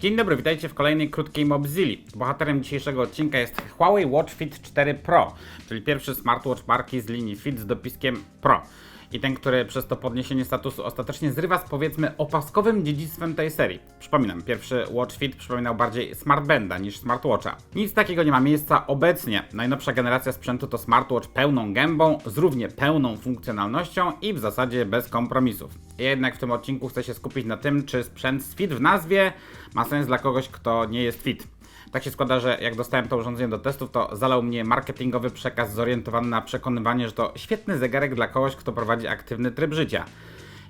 Dzień dobry, witajcie w kolejnej krótkiej Mobzilli. Bohaterem dzisiejszego odcinka jest Huawei Watch Fit 4 Pro, czyli pierwszy smartwatch marki z linii Fit z dopiskiem Pro. I ten, który przez to podniesienie statusu ostatecznie zrywa z powiedzmy opaskowym dziedzictwem tej serii. Przypominam, pierwszy Watch Fit przypominał bardziej smartbanda niż smartwatcha. Nic takiego nie ma miejsca obecnie. Najnowsza generacja sprzętu to smartwatch pełną gębą, z równie pełną funkcjonalnością i w zasadzie bez kompromisów. Jednak w tym odcinku chcę się skupić na tym, czy sprzęt z Fit w nazwie ma sens dla kogoś, kto nie jest fit. Tak się składa, że jak dostałem to urządzenie do testów, to zalał mnie marketingowy przekaz zorientowany na przekonywanie, że to świetny zegarek dla kogoś, kto prowadzi aktywny tryb życia.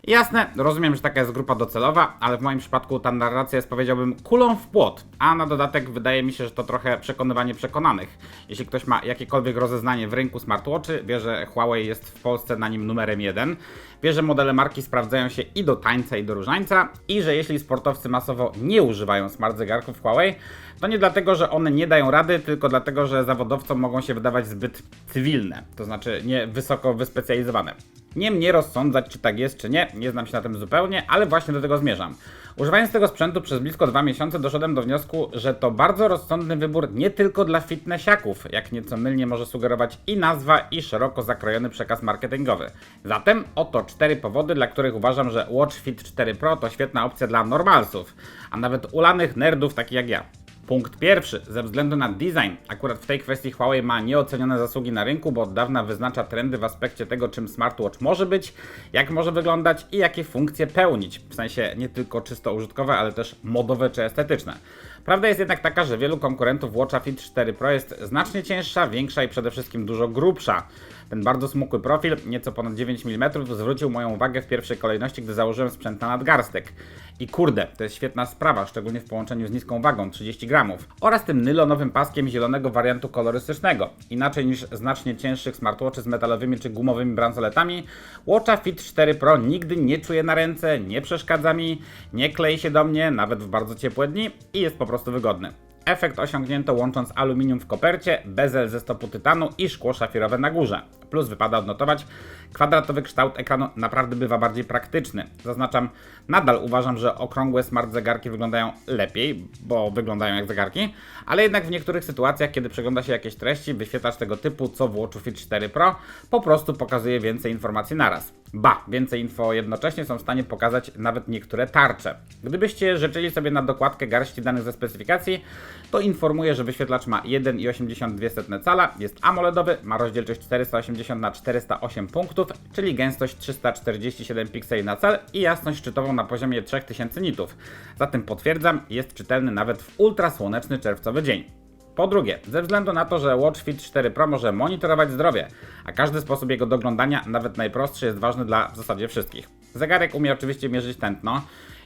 Jasne, rozumiem, że taka jest grupa docelowa, ale w moim przypadku ta narracja jest powiedziałbym kulą w płot, a na dodatek wydaje mi się, że to trochę przekonywanie przekonanych. Jeśli ktoś ma jakiekolwiek rozeznanie w rynku smartwatchy, wie, że Huawei jest w Polsce na nim numerem jeden, wie, że modele marki sprawdzają się i do tańca i do różańca i że jeśli sportowcy masowo nie używają smart zegarków Huawei, to nie dlatego, że one nie dają rady, tylko dlatego, że zawodowcom mogą się wydawać zbyt cywilne, to znaczy nie wysoko wyspecjalizowane. Nie mnie rozsądzać, czy tak jest, czy nie, nie znam się na tym zupełnie, ale właśnie do tego zmierzam. Używając tego sprzętu przez blisko dwa miesiące doszedłem do wniosku, że to bardzo rozsądny wybór nie tylko dla fitnessiaków, jak nieco mylnie może sugerować i nazwa, i szeroko zakrojony przekaz marketingowy. Zatem oto cztery powody, dla których uważam, że Watch Fit 4 Pro to świetna opcja dla normalsów, a nawet ulanych nerdów takich jak ja. Punkt pierwszy, ze względu na design. Akurat w tej kwestii Huawei ma nieocenione zasługi na rynku, bo od dawna wyznacza trendy w aspekcie tego, czym smartwatch może być, jak może wyglądać i jakie funkcje pełnić. W sensie nie tylko czysto użytkowe, ale też modowe czy estetyczne. Prawda jest jednak taka, że wielu konkurentów Watcha Fit 4 Pro jest znacznie cięższa, większa i przede wszystkim dużo grubsza. Ten bardzo smukły profil, nieco ponad 9 mm, zwrócił moją uwagę w pierwszej kolejności, gdy założyłem sprzęt na nadgarstek. I kurde, to jest świetna sprawa, szczególnie w połączeniu z niską wagą 30 gramów oraz tym nylonowym paskiem zielonego wariantu kolorystycznego. Inaczej niż znacznie cięższych smartwatchy z metalowymi czy gumowymi bransoletami, Watcha Fit 4 Pro nigdy nie czuję na ręce, nie przeszkadza mi, nie klei się do mnie, nawet w bardzo ciepłe dni i jest po prostu wygodny. Efekt osiągnięto łącząc aluminium w kopercie, bezel ze stopu tytanu i szkło szafirowe na górze. Plus wypada odnotować, kwadratowy kształt ekranu naprawdę bywa bardziej praktyczny. Zaznaczam, nadal uważam, że okrągłe smart zegarki wyglądają lepiej, bo wyglądają jak zegarki, ale jednak w niektórych sytuacjach, kiedy przegląda się jakieś treści, wyświetlacz tego typu, co w Watchu Fit 4 Pro, po prostu pokazuje więcej informacji naraz. Ba, więcej info jednocześnie są w stanie pokazać nawet niektóre tarcze. Gdybyście życzyli sobie na dokładkę garści danych ze specyfikacji, to informuję, że wyświetlacz ma 1,82 cala, jest AMOLEDowy, ma rozdzielczość 480 na 408 punktów, czyli gęstość 347 pikseli na cal i jasność szczytową na poziomie 3000 nitów. Zatem potwierdzam, jest czytelny nawet w ultrasłoneczny czerwcowy dzień. Po drugie, ze względu na to, że Watch Fit 4 Pro może monitorować zdrowie, a każdy sposób jego doglądania, nawet najprostszy, jest ważny dla w zasadzie wszystkich. Zegarek umie oczywiście mierzyć tętno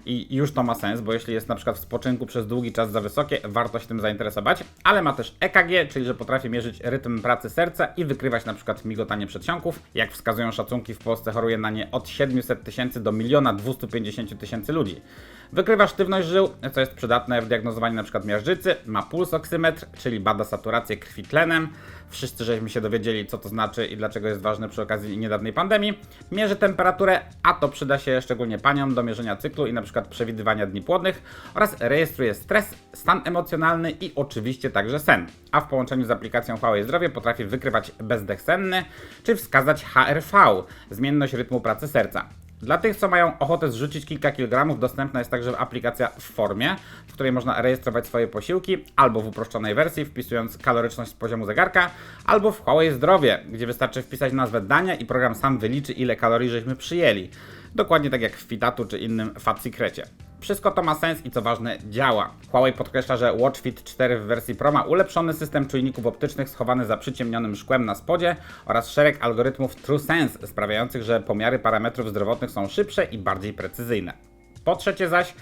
i już to ma sens, bo jeśli jest na przykład w spoczynku przez długi czas za wysokie, warto się tym zainteresować, ale ma też EKG, czyli że potrafi mierzyć rytm pracy serca i wykrywać na przykład migotanie przedsionków. Jak wskazują szacunki, w Polsce choruje na nie od 700 tysięcy do 1 250 tysięcy ludzi. Wykrywa sztywność żył, co jest przydatne w diagnozowaniu np. miażdżycy, ma pulsoksymetr, czyli bada saturację krwi tlenem. Wszyscy żeśmy się dowiedzieli, co to znaczy i dlaczego jest ważne przy okazji niedawnej pandemii. Mierzy temperaturę, a to przyda się szczególnie paniom do mierzenia cyklu i np. przewidywania dni płodnych oraz rejestruje stres, stan emocjonalny i oczywiście także sen. A w połączeniu z aplikacją Huawei Zdrowie potrafi wykrywać bezdech senny, czy wskazać HRV, zmienność rytmu pracy serca. Dla tych, co mają ochotę zrzucić kilka kilogramów, dostępna jest także aplikacja w formie, w której można rejestrować swoje posiłki, albo w uproszczonej wersji, wpisując kaloryczność z poziomu zegarka, albo w Huawei Zdrowie, gdzie wystarczy wpisać nazwę dania i program sam wyliczy, ile kalorii żeśmy przyjęli. Dokładnie tak jak w Fitatu czy innym Fat Secrecie. Wszystko to ma sens i co ważne, działa. Huawei podkreśla, że Watch Fit 4 w wersji Pro ma ulepszony system czujników optycznych schowany za przyciemnionym szkłem na spodzie oraz szereg algorytmów TrueSense sprawiających, że pomiary parametrów zdrowotnych są szybsze i bardziej precyzyjne. Po trzecie zaś,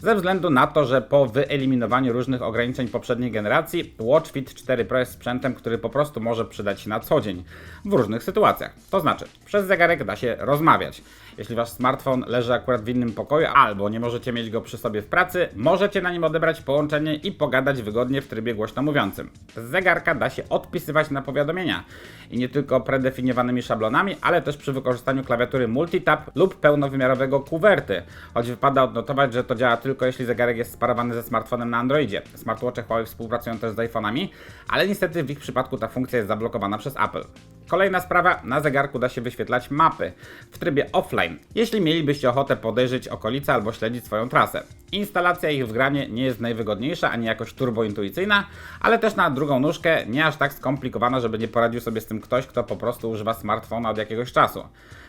ze względu na to, że po wyeliminowaniu różnych ograniczeń poprzedniej generacji, Watch Fit 4 Pro jest sprzętem, który po prostu może przydać się na co dzień w różnych sytuacjach. To znaczy, przez zegarek da się rozmawiać. Jeśli wasz smartfon leży akurat w innym pokoju albo nie możecie mieć go przy sobie w pracy, możecie na nim odebrać połączenie i pogadać wygodnie w trybie głośno mówiącym. Z zegarka da się odpisywać na powiadomienia i nie tylko predefiniowanymi szablonami, ale też przy wykorzystaniu klawiatury multitap lub pełnowymiarowego kuwerty. Choć wypada odnotować, że to działa tylko jeśli zegarek jest sparowany ze smartfonem na Androidzie. Smartwatche Huawei współpracują też z iPhone'ami, ale niestety w ich przypadku ta funkcja jest zablokowana przez Apple. Kolejna sprawa, na zegarku da się wyświetlać mapy w trybie offline, jeśli mielibyście ochotę podejrzeć okolice albo śledzić swoją trasę. Instalacja ich w granie nie jest najwygodniejsza ani jakoś turbointuicyjna, ale też na drugą nóżkę nie aż tak skomplikowana, żeby nie poradził sobie z tym ktoś, kto po prostu używa smartfona od jakiegoś czasu.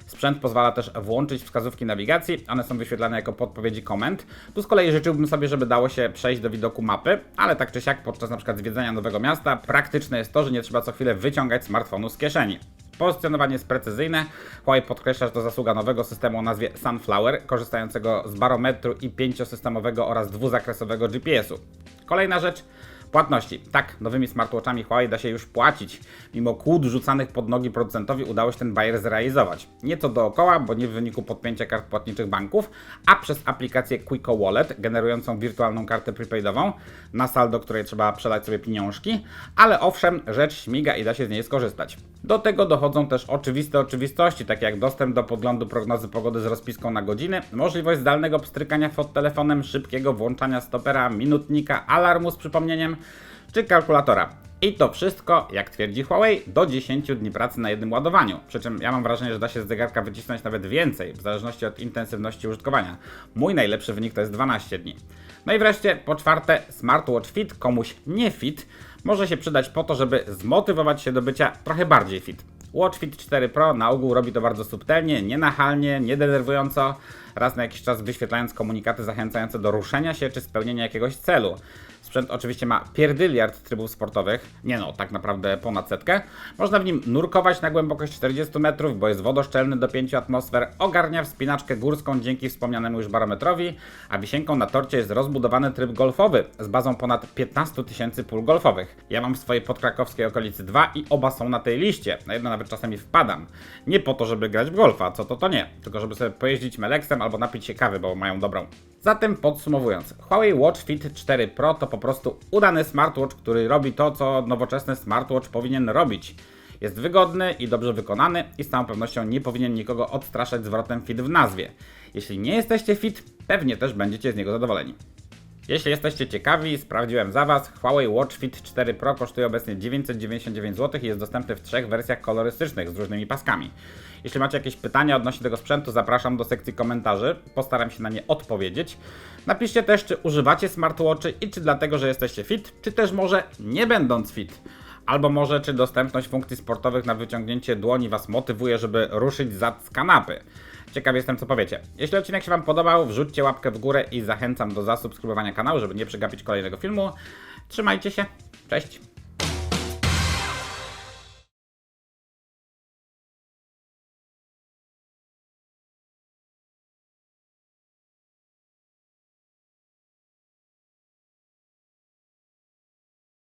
Sprzęt pozwala też włączyć wskazówki nawigacji, one są wyświetlane jako podpowiedzi komend. Tu z kolei życzyłbym sobie, żeby dało się przejść do widoku mapy, ale tak czy siak podczas np. zwiedzania nowego miasta praktyczne jest to, że nie trzeba co chwilę wyciągać smartfonu z kieszeni. Pozycjonowanie jest precyzyjne. Huawei podkreśla, że to zasługa nowego systemu o nazwie Sunflower, korzystającego z barometru i pięciosystemowego oraz dwuzakresowego GPS-u. Kolejna rzecz. Płatności. Tak, nowymi smartwatchami Huawei da się już płacić. Mimo kłód rzucanych pod nogi producentowi udało się ten bajer zrealizować. Nieco dookoła, bo nie w wyniku podpięcia kart płatniczych banków, a przez aplikację Quico Wallet, generującą wirtualną kartę prepaidową, na saldo której trzeba przelać sobie pieniążki, ale owszem, rzecz śmiga i da się z niej skorzystać. Do tego dochodzą też oczywiste oczywistości, takie jak dostęp do podglądu prognozy pogody z rozpiską na godziny, możliwość zdalnego pstrykania fot telefonem, szybkiego włączania stopera, minutnika, alarmu z przypomnieniem czy kalkulatora. I to wszystko, jak twierdzi Huawei, do 10 dni pracy na jednym ładowaniu. Przy czym ja mam wrażenie, że da się z zegarka wycisnąć nawet więcej, w zależności od intensywności użytkowania. Mój najlepszy wynik to jest 12 dni. No i wreszcie, po czwarte, smartwatch fit komuś nie fit może się przydać po to, żeby zmotywować się do bycia trochę bardziej fit. Watch Fit 4 Pro na ogół robi to bardzo subtelnie, nienachalnie, niedenerwująco, raz na jakiś czas wyświetlając komunikaty zachęcające do ruszenia się czy spełnienia jakiegoś celu. Sprzęt oczywiście ma pierdyliard trybów sportowych, nie no, tak naprawdę ponad setkę. Można w nim nurkować na głębokość 40 metrów, bo jest wodoszczelny do 5 atmosfer, ogarnia wspinaczkę górską dzięki wspomnianemu już barometrowi, a wisienką na torcie jest rozbudowany tryb golfowy z bazą ponad 15 tysięcy pól golfowych. Ja mam w swojej podkrakowskiej okolicy dwa i oba są na tej liście, na jedno nawet czasami wpadam. Nie po to, żeby grać w golfa, co to to nie, tylko żeby sobie pojeździć Albo napić się kawy, bo mają dobrą. Zatem podsumowując, Huawei Watch Fit 4 Pro to po prostu udany smartwatch, który robi to, co nowoczesny smartwatch powinien robić. Jest wygodny i dobrze wykonany i z całą pewnością nie powinien nikogo odstraszać zwrotem fit w nazwie. Jeśli nie jesteście fit, pewnie też będziecie z niego zadowoleni. Jeśli jesteście ciekawi, sprawdziłem za Was. Huawei Watch Fit 4 Pro kosztuje obecnie 999 zł i jest dostępny w trzech wersjach kolorystycznych z różnymi paskami. Jeśli macie jakieś pytania odnośnie tego sprzętu, zapraszam do sekcji komentarzy. Postaram się na nie odpowiedzieć. Napiszcie też, czy używacie smartwatchy i czy dlatego, że jesteście fit, czy też może nie będąc fit. Albo może czy dostępność funkcji sportowych na wyciągnięcie dłoni Was motywuje, żeby ruszyć zad z kanapy. Ciekaw jestem, co powiecie. Jeśli odcinek się Wam podobał, wrzućcie łapkę w górę i zachęcam do zasubskrybowania kanału, żeby nie przegapić kolejnego filmu. Trzymajcie się, cześć!